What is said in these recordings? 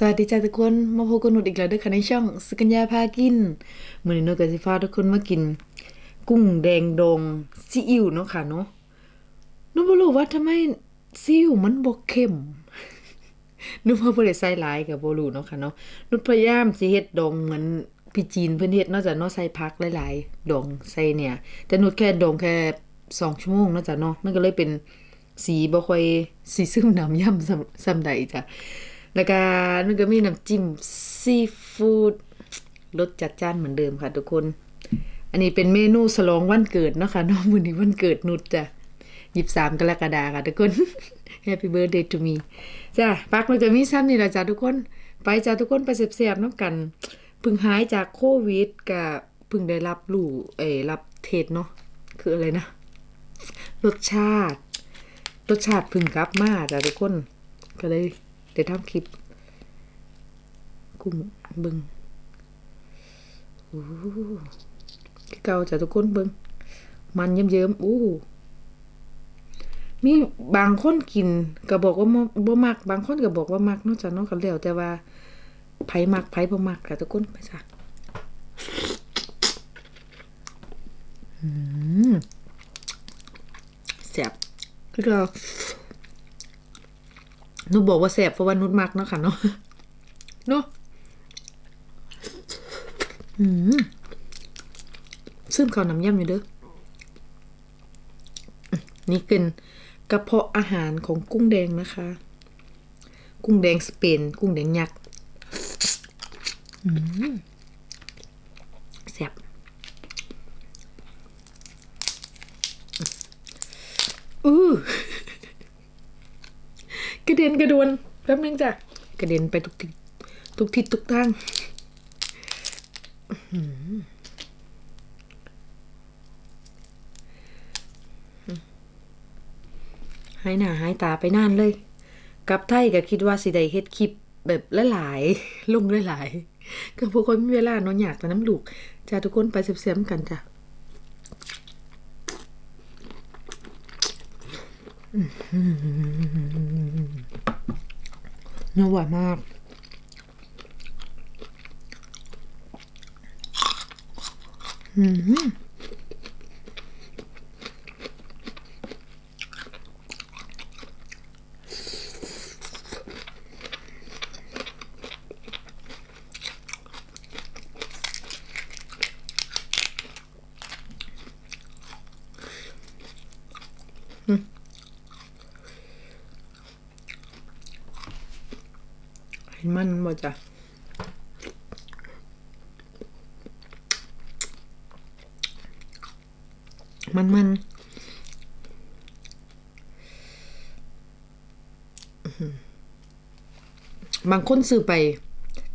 สวัสดีจ้าทุกคนมาพบกับหนุดอีกแล้วด้วยค่ะในช่องสกัญญาพากินเมื้อนี้หนุกับสิพาทุกคนมากิน กุ้งแดงดองซีอิ๊วเนาะค่ะเนาะหนูบ่รู้ว่าทำไมซีอิ๊วมันบ่เข้มหนูว่าบ่ได้ใส่หลายก็บ่รู้เนาะค่ะเนาะหนูพยายามสิเฮ็ดดองเหมือนพี่จีนเพิ่นเฮ็ดนาะจ้ะเนาะใส่ผักหลายๆดองใส่เนี่ย แต่หนูแค่ดองแค่สองชั่วโมงนาะจ้ะเนาะมันก็เลยเป็นสีบ่ค่อยสีซึมน้ำย่ำซำซำใดจ้ะ แล้วก็มันก็มีน้ำจิ้มซีฟู้ดรสจัดจ้านเหมือนเดิมค่ะทุกคน อันนี้เป็นเมนูฉลองวันเกิดเนาะค่ะน้องมือนี้วันเกิดนุชจ้ะ23กรกฎาคมค่ะทุกคน Happy birthday to me จ้ะปักมันจะมีซ้ำนี่ล่ะจ้ะทุกคน ไปจ้ะทุกคนไปเสียบๆน้ำกันพิ่งหายจากโควิดก็เพิ่งได้รับรู้เอ้รับเทศเนาะคืออะไรนะ รสชาติ รสชาติพึ่งกลับมาจ้ะทุกคน ก็เลย ได้ทำคลิปกุ้งเบิงโอ้คือเก่าจะทุกคนเบิงมันเยิ้มๆอู้มีบางคนกินก็บอกว่าบ่บ่มัก บางคนก็บอกว่ามักเนาะจ้ะเนาะก็แล้วแต่ว่าไผมักไผบ่มักค่ะทุกคนไปจ้ะแซ่บคือเรา นูบอกว่าแสบเพราะว่านุชมักเนาะค่ะเนาะเนาะซึมข้าวน้ำย่ำอยู่เด้อ นี่เป็นกระเพาะอาหารของกุ้งแดงนะคะ กุ้งแดงสเปน กุ้งแดงยักษ์แซ่บอือ กระเด็นกระดวนแป๊บนึงจ้ะกระเด็นไปทุกทิศทุกทิศทุกทางอื้อหือหายหน้าหายตาไปนานเลย กลับไทยก็คิดว่าสิได้เฮ็ดคลิปแบบหลายๆลงหลายๆก็พวกคนมีเวลาเนาะอยากแต่น้ำลูกจ้าทุกคนไปเสียมๆกันจ้ะ เนื้อหวานมาก อืม มันบ่จ้ะมันมันบางคนซื้อไป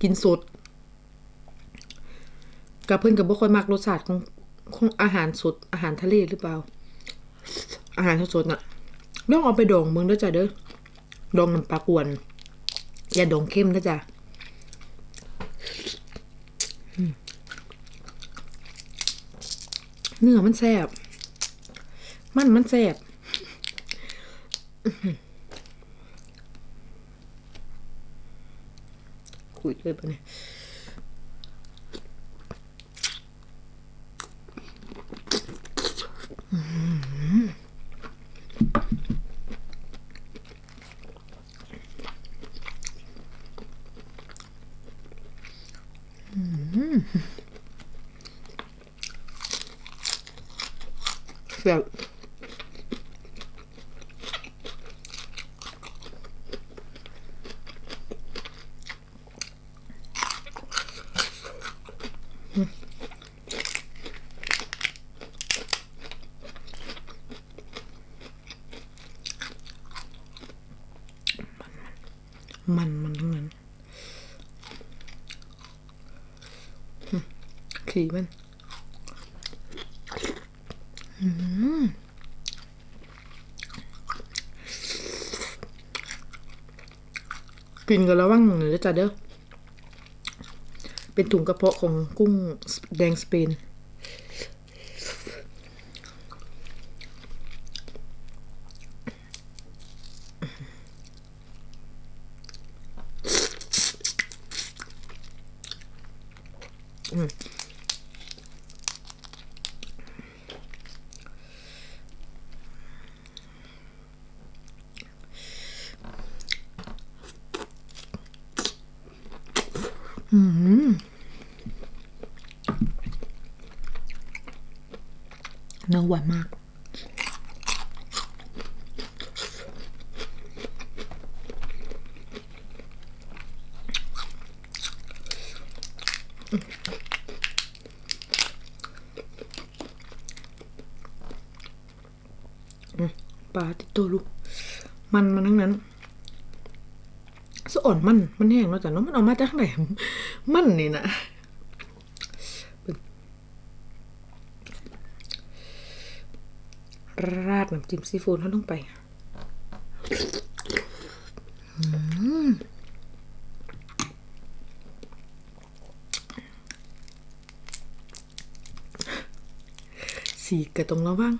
กินสดกับเพื่อนกับบ่ค่อยมักรสชาติของของอาหารสดอาหารทะเลหรือเปล่า อาหารสดๆน่ะลองเอาไปดองเมืองด้วยจ้ะเด้อดองน้ำปลากวน อย่าดองเข้มนะจ๊ะเนื้อมันแซ่บ มันมันแซ่บอื้อหือคุยเลยปะเนี่ย แซ่บมันมันทั้งนั้นขี่มัน กินกันแล้วว่างหนึ่งจ้ะเด้อ เป็นถุงกระเพาะของกุ้งแดงสเปน อืม เนื้อหวานมากปลาติดตัวลูก มันมันทั้งนั้นสะอ่อนมัน มันแห้งแล้วจ้ะเนาะมันเอามาจากไหนมันนี่นะ ราดน้ำจิ้มซีฟู้ดเขาลงไปสีกระตรงระว่าง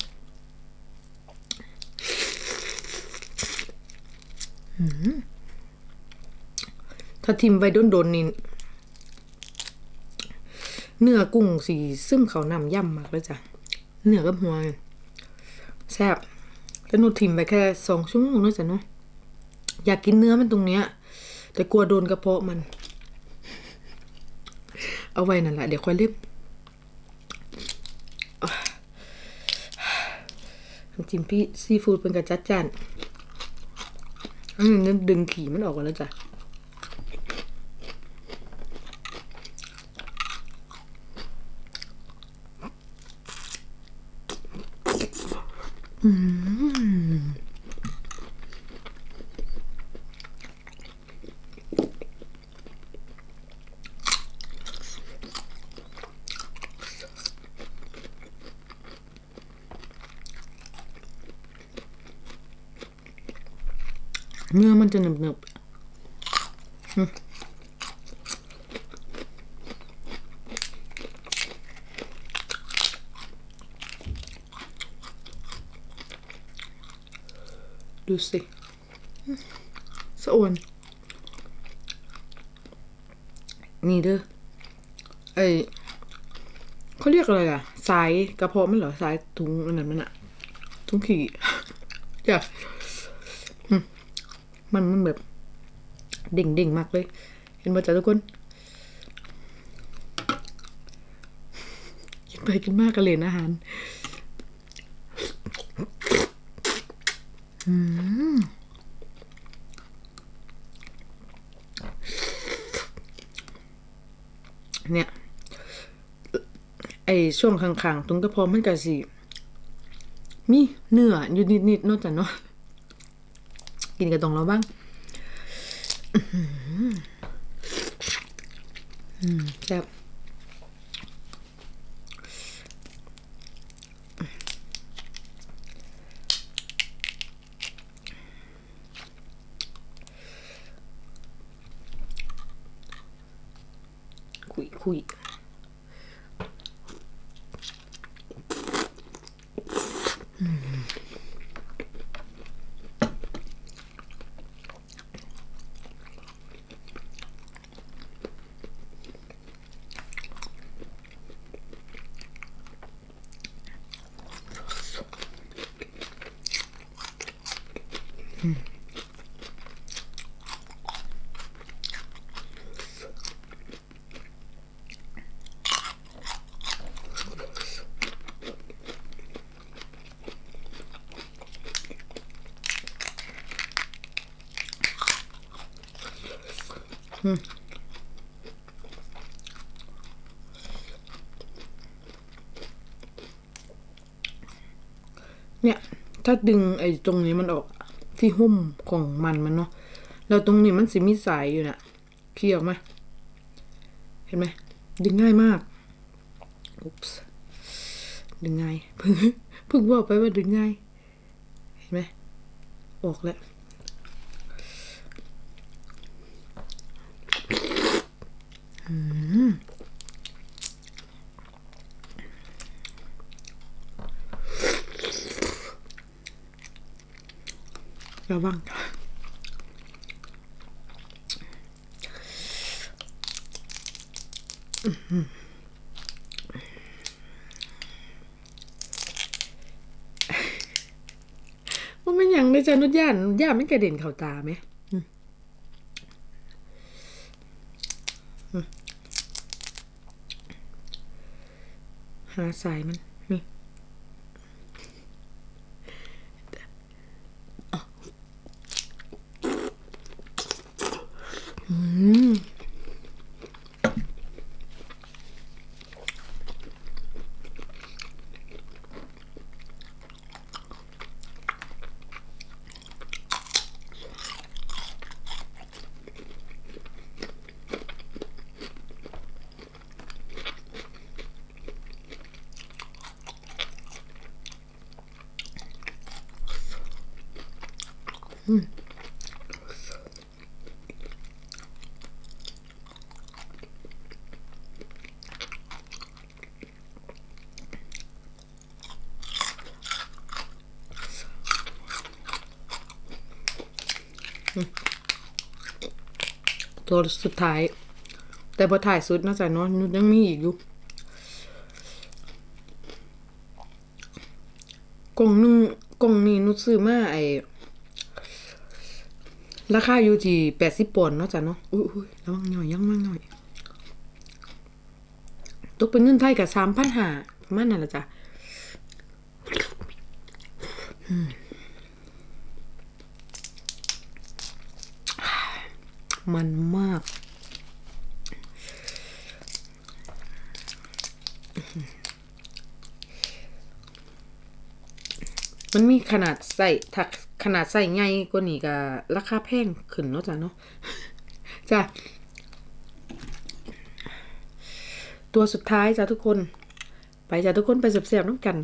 ถ้าทิมไว้โดนๆนี่เนื้อกุ้งสีซึมเขานำย่ำมากเลยจ้ะ เนื้อกับหัว แซ่บแล้วหนูทิมไปแค่สองชั่วโมงแล้วจ้ะเนาะอยากกินเนื้อมันตรงเนี้ย แต่กลัวโดนกระเพาะมัน เอาไว้นั่นแหละเดี๋ยวค่อยรีบน้ำจิ้มพี่ซีฟู้ดเป็นกระจัดจานอืมนั่นดึงขี่มันออกก่อนแล้วจ้ะ เนื้อมันจะหนึบหนึบๆอืม ดูสิสะอวนนี่เด้อไอเขาเรียกอะไรอะสายกระเพาะไมันเหรอสายถุงอันนั้นมันอะถุงขี่จ้ะมันมันแบบเด่งเด่งมากเลย เห็นป่ะจ๊ะทุกคนกินไปกินมากกันเลยอาหาร อืมเนี่ย ไอช่วงข้างๆตรงกระเพาะมันก็สิ มีเนื้ออยู่นิดๆเนอกจากเนาะกินกับตรงเราบ้างอืมแซ่บ คุยคุย เนี่ย ถ้าดึงไอ้ตรงนี้มันออกที่หุ้มของมันมันเนาะแล้วตรงนี้มันสิมีสายอยู่น่ะเคลียร์ออกมาเห็นไหมดึงง่ายมากอุ๊ปส์ดึงง่ายเพิ่งเพิ่งบอกไปว่าดึงง่าย เห็นไหมออกแล้ว ระวังว่ามันยังเลยจ้ะนุดย่านย่านมันกระเด็นเข้าตาไหม หาสายมัน นี่อืม ตัวสุดท้าย แต่พอถ่ายสุดน่าจะเนอะนุยังมีอีกอยู่กล่องหนึงกล่องนี้นุดซื้อมาไอ ราคาอยู่ที่แปดสิบปอนด์เนาะจ้ะเนาะอุ้ยอุ้ยระวังหน่อยยังมากหน่อยตกเป็นเงินไทยกับสามพันหาประมาณนั้นละจ้ะมันมากมันมีขนาดใส่ถัก ขนาดใส่ไงกว่านี้ก็ราคาแพงขึ้นเนาะจ้ะเนาะจ้ะตัวสุดท้ายจ้ะทุกคน ไปจ้ะทุกคนไปเสียบๆน้ำกัน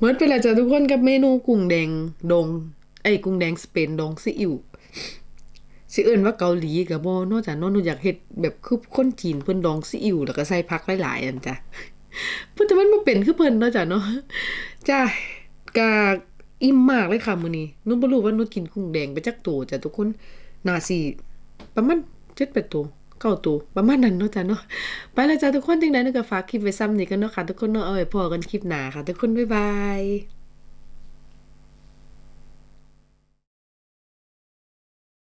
เหมือนไปแล้วจ้ะทุกคนกับเมนูกุ้งแดงดง ไอ้กุ้งแดงสเปนดงซีอิ๊วสิเอิ้นว่าเกาหลีก็บ่เนอกจากนาะหนูอยากเฮ็ดแบบคือคนจีนเพิ่นดองซีอิ๊วแล้วก็ใส่ผักหลายๆอันจ้ะเพิ่นแต่มันบ่เป็นคือเพิ่นเนาะจ้ะเนาะจ้ะกะอิ่มมากเลยค่ะมื้อนี้หนูบ่รู้ว่าหนูกินกุ้งแดงไปจักโตจ้ะทุกคนน่าสิประมาณ7-8ตัว เก้าตัวประมาณนั้นเนาะจ้ะเนาะไปแล้วจ้ะทุกคนจังได๋นึก็ฝากคลิปไว้ซ้ำนี่กันเนาะค่ะทุกคนเนาะเอาไว้พอกันคลิปหน้าค่ะทุกคนบ๊ายบาย